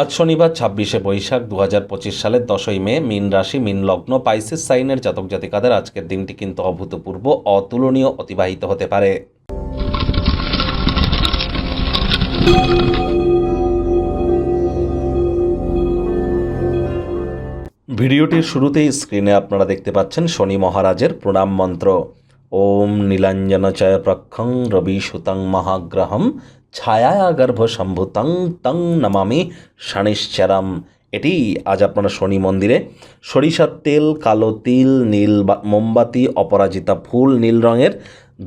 আজ শনিবার, ছাব্বিশে বৈশাখ দু হাজার পঁচিশ সালের দশই মে, মিন রাশি, মিন লগ্ন, পাইসিস সাইনের জাতক জাতিকাদের আজকের দিনটি কিন্তু অভূতপূর্ব, অতুলনীয়, অতিবাহিত হতে পারে। ভিডিওটির শুরুতেই স্ক্রিনে আপনারা দেখতে পাচ্ছেন শনি মহারাজের প্রণাম মন্ত্র। ওম নীলাঞ্জনচয় প্রক্ষং রবি সুতং মহাগ্রহম ছায়া গর্ভ সম্ভুতং তং নমামি শনিশ্চরম। এটি আজ আপনারা শনি মন্দিরে সরিষার তেল, কালো তিল, নীল মোমবাতি, অপরাজিতা ফুল, নীল রঙের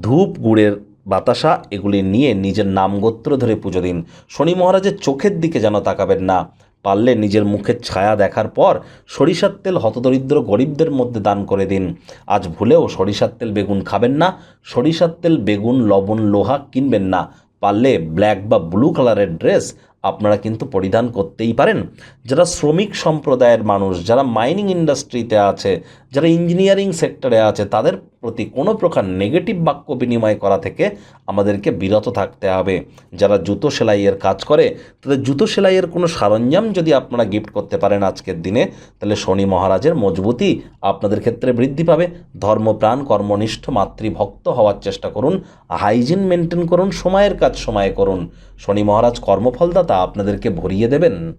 ধূপ, গুড়ের বাতাসা এগুলি নিয়ে নিজের নাম গোত্র ধরে পুজো দিন। শনি মহারাজের চোখের দিকে যেন তাকাবেন না। পারলে নিজের মুখের ছায়া দেখার পর সরিষার তেল হতদরিদ্র গরিবদের মধ্যে দান করে দিন। আজ ভুলেও সরিষার তেল বেগুন খাবেন না, সরিষার তেল বেগুন, লবণ, লোহা কিনবেন না। পারলে ব্ল্যাক বা ব্লু কালারের ড্রেস আপনারা কিন্তু পরিধান করতেই পারেন। যারা শ্রমিক সম্প্রদায়ের মানুষ, যারা মাইনিং ইন্ডাস্ট্রিতে আছে, যারা ইঞ্জিনিয়ারিং সেক্টরে আছে, তাদের প্রতি কোনো প্রকার নেগেটিভ বাক্য বিনিময় করা থেকে আমাদেরকে বিরত থাকতে হবে। যারা জুতো সেলাইয়ের কাজ করে, তাদের জুতো সেলাইয়ের কোনো সরঞ্জাম যদি আপনারা গিফট করতে পারেন আজকের দিনে, তাহলে শনি মহারাজের মজবুতি আপনাদের ক্ষেত্রে বৃদ্ধি পাবে। ধর্মপ্রাণ, কর্মনিষ্ঠ, মাতৃভক্ত হওয়ার চেষ্টা করুন। হাইজিন মেনটেন করুন, সময়ের কাজ সময়ে করুন। শনি মহারাজ কর্মফলদাতা, আপনাদেরকে ভরিয়ে দেবেন।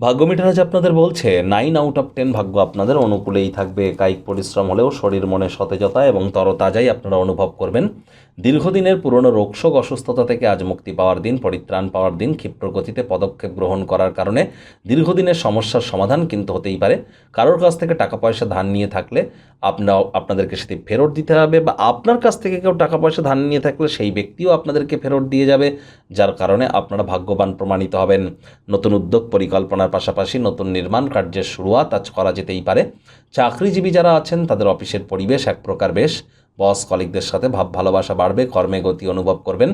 ভাগ্য মিটারাজ আপনাদের বলছে নাইন আউট অফ টেন ভাগ্য আপনাদের অনুকূলেই থাকবে। কায়িক পরিশ্রম হলেও শরীর মনে সতেজতা এবং তরতাজাই আপনারা অনুভব করবেন। দীর্ঘদিনের পুরনো রোগশোক অসুস্থতা থেকে আজ মুক্তি পাওয়ার দিন, পরিত্রাণ পাওয়ার দিন ক্ষিপ্র গতিতে পদক্ষেপ গ্রহণ করার কারণে দীর্ঘদিনের সমস্যার সমাধান কিন্তু হতেই পারে। কারোর কাছ থেকে টাকা পয়সা ধার নিয়ে থাকলে আপনারা, আপনাদেরকে সেটি ফেরত দিতে হবে বা আপনার কাছ থেকে কেউ টাকা পয়সা ধার নিয়ে থাকলে সেই ব্যক্তিও আপনাদেরকে ফেরত দিয়ে যাবে, যার কারণে আপনারা ভাগ্যবান প্রমাণিত হবেন। নতুন উদ্যোগ পরিকল্পনার পাশাপাশি নতুন নির্মাণ কার্যের শুরুয়াত আজ করা যেতেই পারে। চাকরিজীবী যারা আছেন, তাদের অফিসের পরিবেশ এক প্রকার বেশ বস কলিগদের সাথে ভাব ভালোবাসা বাড়বে, কর্মে গতি অনুভব করবেন।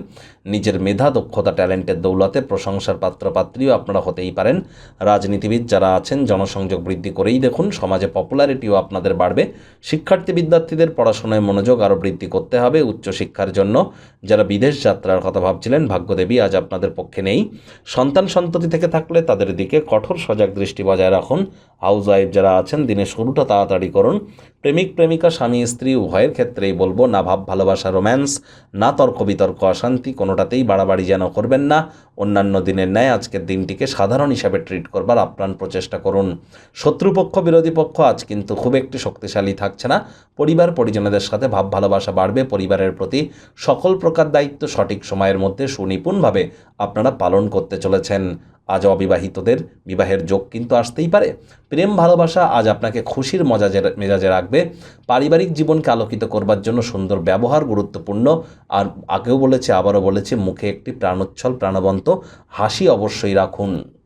নিজের মেধা, দক্ষতা, ট্যালেন্টের দৌলতে প্রশংসার পাত্রপাত্রীও আপনারা হতেই পারেন। রাজনীতিবিদ যারা আছেন, জনসংযোগ বৃদ্ধি করেই দেখুন, সমাজে পপুলারিটিও আপনাদের বাড়বে। শিক্ষার্থী বিদ্যার্থীদের পড়াশোনায় মনোযোগ আরও বৃদ্ধি করতে হবে উচ্চশিক্ষার জন্য। যারা বিদেশ যাত্রার কথা ভাবছিলেন, ভাগ্যদেবী আজ আপনাদের পক্ষে নেই। সন্তান সন্ততি থেকে থাকলে তাদের দিকে কঠোর সজাগ দৃষ্টি বজায় রাখুন। হাউস ওয়াইফ যারা আছেন, দিনের শুরুটা তাড়াতাড়ি করুন। প্রেমিক, প্রেমিকা, স্বামী, স্ত্রী, উভয়ের ক্ষেত্রেই বলব, না ভাব, ভালোবাসা রোম্যান্স না তর্ক বিতর্ক, অশান্তি, কোনোটাতেই বাড়াবাড়ি যেন করবেন না। অন্যান্য দিনের ন্যায় আজকের দিনটিকে সাধারণ হিসাবে ট্রিট করবার আপ্রাণ প্রচেষ্টা করুন। শত্রুপক্ষ, বিরোধী পক্ষ আজ কিন্তু খুব একটি শক্তিশালী থাকছে না। পরিবার, পরিজনদের সাথে ভাব, ভালোবাসা বাড়বে। পরিবারের প্রতি সকল প্রকার দায়িত্ব সঠিক সময়ের মধ্যে সুনিপুণভাবে আপনারা পালন করতে চলেছেন। আজ অবিবাহিতদের বিবাহের যোগ কিন্তু আসতেই পারে। প্রেম, ভালোবাসা আজ আপনাকে খুশির মজাজের মেজাজে রাখবে। পারিবারিক জীবনকে আলোকিত করবার জন্য সুন্দর ব্যবহার গুরুত্বপূর্ণ। আর আগেও বলেছে, আবারও বলেছে, মুখে একটি প্রাণোচ্ছল, প্রাণবন্ত হাসি অবশ্যই রাখুন।